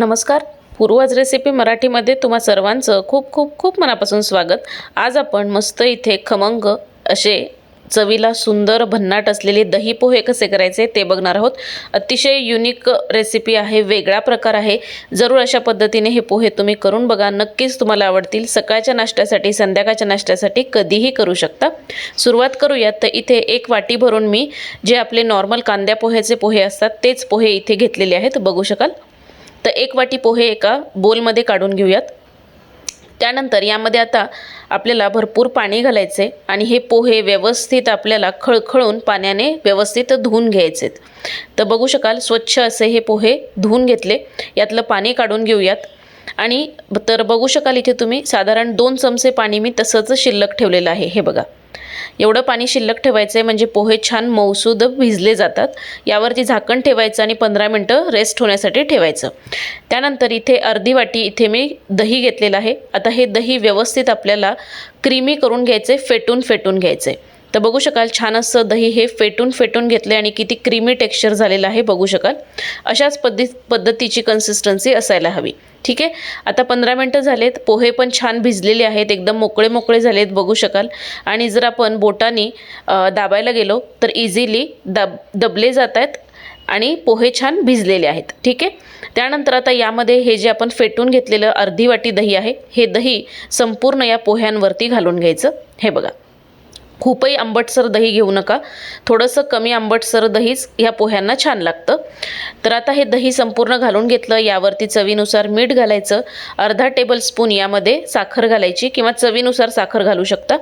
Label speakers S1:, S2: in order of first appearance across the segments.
S1: नमस्कार. पूर्वज रेसिपी मराठीमध्ये तुम्हा सर्वांचं खूप खूप खूप मनापासून स्वागत. आज आपण मस्त इथे खमंग असे चवीला सुंदर भन्नाट असलेले दही पोहे कसे करायचे ते बघणार आहोत. अतिशय युनिक रेसिपी आहे वेगळा प्रकार आहे. जरूर अशा पद्धतीने हे पोहे तुम्ही करून बघा. नक्कीच तुम्हाला आवडतील. सकाळच्या नाश्त्यासाठी संध्याकाळच्या नाश्त्यासाठी कधीही करू शकता. सुरुवात करूयात. तर इथे एक वाटी भरून मी जे आपले नॉर्मल कांद्या पोह्याचे पोहे असतात तेच पोहे इथे घेतलेले आहेत. बघू शकाल. तर एक वाटी पोहे एका बोलमध्ये काढून घेऊयात. त्यानंतर यामध्ये आता आपल्याला भरपूर पाणी घालायचे आणि हे पोहे व्यवस्थित आपल्याला खळखळून पाण्याने व्यवस्थित धुवून घ्यायचेत तर बघू शकाल स्वच्छ असे हे पोहे धुवून घेतले. यातलं पाणी काढून घेऊयात. आणि तर बघू शकाल इथे तुम्ही साधारण दोन चमचे पाणी मी तसंच शिल्लक ठेवलेलं आहे. हे बघा. एवढं पाणी शिल्लक ठेवायचं आहे म्हणजे पोहे छान मौसूद भिजले जातात. यावरती झाकण ठेवायचं आणि पंधरा मिनटं रेस्ट होण्यासाठी ठेवायचं. त्यानंतर इथे अर्धी वाटी इथे मी दही घेतलेलं आहे. आता हे दही व्यवस्थित आपल्याला क्रीमी करून घ्यायचे फेटून फेटून घ्यायचे तर बघू शकाल छान असं दही हे फेटून फेटून घेतले आणि किती क्रीमी टेक्स्चर झालेलं आहे बघू शकाल. अशाच पद्धती पद्धतीची कन्सिस्टन्सी असायला हवी. ठीक आहे? आता पंधरा मिनटं झालेत पोहे पण छान भिजलेले आहेत एकदम मोकळे मोकळे झालेत बघू शकाल. आणि जर आपण बोटाने दाबायला गेलो तर इझिली दब दबले जात आहेत आणि पोहे छान भिजलेले आहेत. ठीक आहे? त्यानंतर आता यामध्ये हे जे आपण फेटून घेतलेलं अर्धी वाटी दही आहे हे दही संपूर्ण या पोह्यांवरती घालून घ्यायचं. हे बघा. खूपही आंबटसर दही घेऊ नका. थोडंसं कमी आंबटसर दहीच ह्या पोह्यांना छान लागतं. तर आता हे दही संपूर्ण घालून घेतलं. यावरती चवीनुसार मीठ घालायचं. अर्धा टेबलस्पून यामध्ये साखर घालायची किंवा चवीनुसार साखर घालू शकता.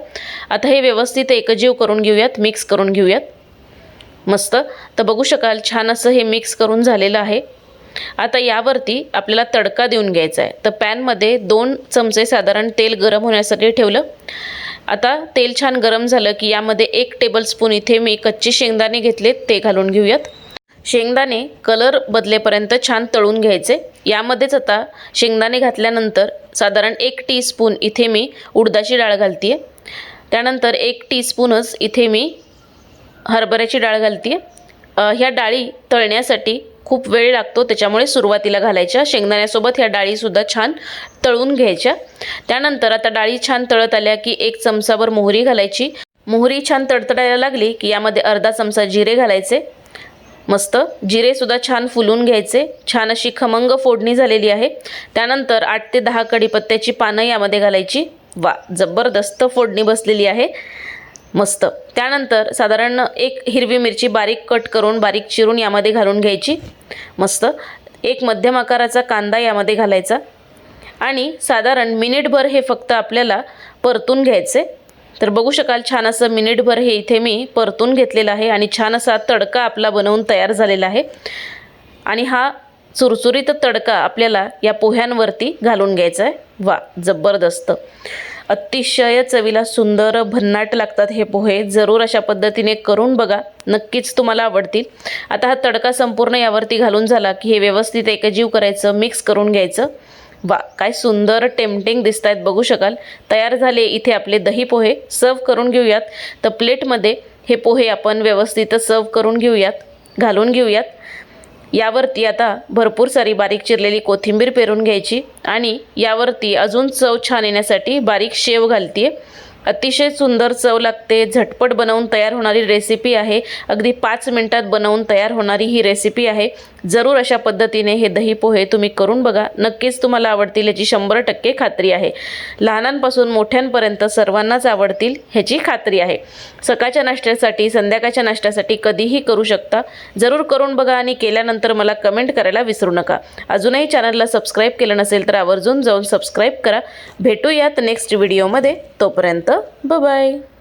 S1: आता हे व्यवस्थित एकजीव करून घेऊयात मिक्स करून घेऊयात. मस्त. तर बघू शकाल छान असं हे मिक्स करून झालेलं आहे. आता यावरती आपल्याला तडका देऊन घ्यायचा आहे. तर पॅनमध्ये दोन चमचे साधारण तेल गरम होण्यासाठी ठेवलं. आता तेल छान गरम झालं की यामध्ये एक टेबलस्पून इथे मी कच्चे शेंगदाणे घेतलेत ते घालून घेऊयात. शेंगदाणे कलर बदलेपर्यंत छान तळून घ्यायचे. यामध्येच आता शेंगदाणे घातल्यानंतर साधारण एक टीस्पून इथे मी उडदाची डाळ घालते त्यानंतर एक टीस्पूनच इथे मी हरभऱ्याची डाळ घालते ह्या डाळी तळण्यासाठी खूप वेळ लागतो त्याच्यामुळे सुरुवातीला घालायच्या. शेंगदाण्यासोबत ह्या डाळीसुद्धा छान तळून घ्यायच्या. त्यानंतर आता डाळी छान तळत आल्या की एक चमचाभर मोहरी घालायची. मोहरी छान तडतडायला लागली की यामध्ये अर्धा चमचा जिरे घालायचे. मस्त. जिरेसुद्धा छान फुलून घ्यायचे. छान अशी खमंग फोडणी झालेली आहे. त्यानंतर आठ ते दहा कढीपत्त्याची पानं यामध्ये घालायची. वा जबरदस्त फोडणी बसलेली आहे. मस्त. त्यानंतर साधारण एक हिरवी मिरची बारीक कट करून बारीक चिरून यामध्ये घालून घ्यायची. मस्त. एक मध्यम आकाराचा कांदा यामध्ये घालायचा. आणि साधारण मिनिटभर हे फक्त आपल्याला परतून घ्यायचे. तर बघू शकाल छान असं मिनिटभर हे इथे मी परतून घेतलेलं आहे आणि छान असा तडका आपला बनवून तयार झालेला आहे. आणि हा चुरचुरीत तडका आपल्याला या पोह्यांवरती घालून घ्यायचा आहे. वा जबरदस्त. अतिशय चवीला सुंदर भन्नाट लागतात हे पोहे. जरूर अशा पद्धतीने करून बघा. नक्कीच तुम्हाला आवडतील. आता हा तडका संपूर्ण यावरती घालून झाला की हे व्यवस्थित एकजीव करायचं मिक्स करून घ्यायचं. वा काय सुंदर टेम्पटिंग दिसत आहेत बघू शकाल. तयार झाले इथे आपले दही पोहे. सर्व करून घेऊयात. तर प्लेटमध्ये हे पोहे आपण व्यवस्थित सर्व करून घेऊयात घालून घेऊयात. यावरती आता भरपूर सारी बारीक चिरलेली कोथिंबीर पेरून घ्यायची आणि यावरती अजून चव छान येण्यासाठी बारीक शेव घालते अतिशय सुंदर चव लागते झटपट बनवून तयार होणारी रेसिपी आहे. अगदी पाच मिनटात बनवून तयार होणारी ही रेसिपी आहे. जरूर अशा पद्धतीने हे दही पोहे तुम्ही करून बघा. नक्कीच तुम्हाला आवडतील याची शंभर टक्के खात्री आहे. लहानांपासून मोठ्यांपर्यंत सर्वांनाच आवडतील ह्याची खात्री आहे. सकाळच्या नाश्त्यासाठी संध्याकाळच्या नाश्त्यासाठी कधीही करू शकता. जरूर करून बघा आणि केल्यानंतर मला कमेंट करायला विसरू नका. अजूनही चॅनलला सबस्क्राईब केलं नसेल तर आवर्जून जाऊन सबस्क्राईब करा. भेटूयात नेक्स्ट व्हिडिओमध्ये तोपर्यंत bye bye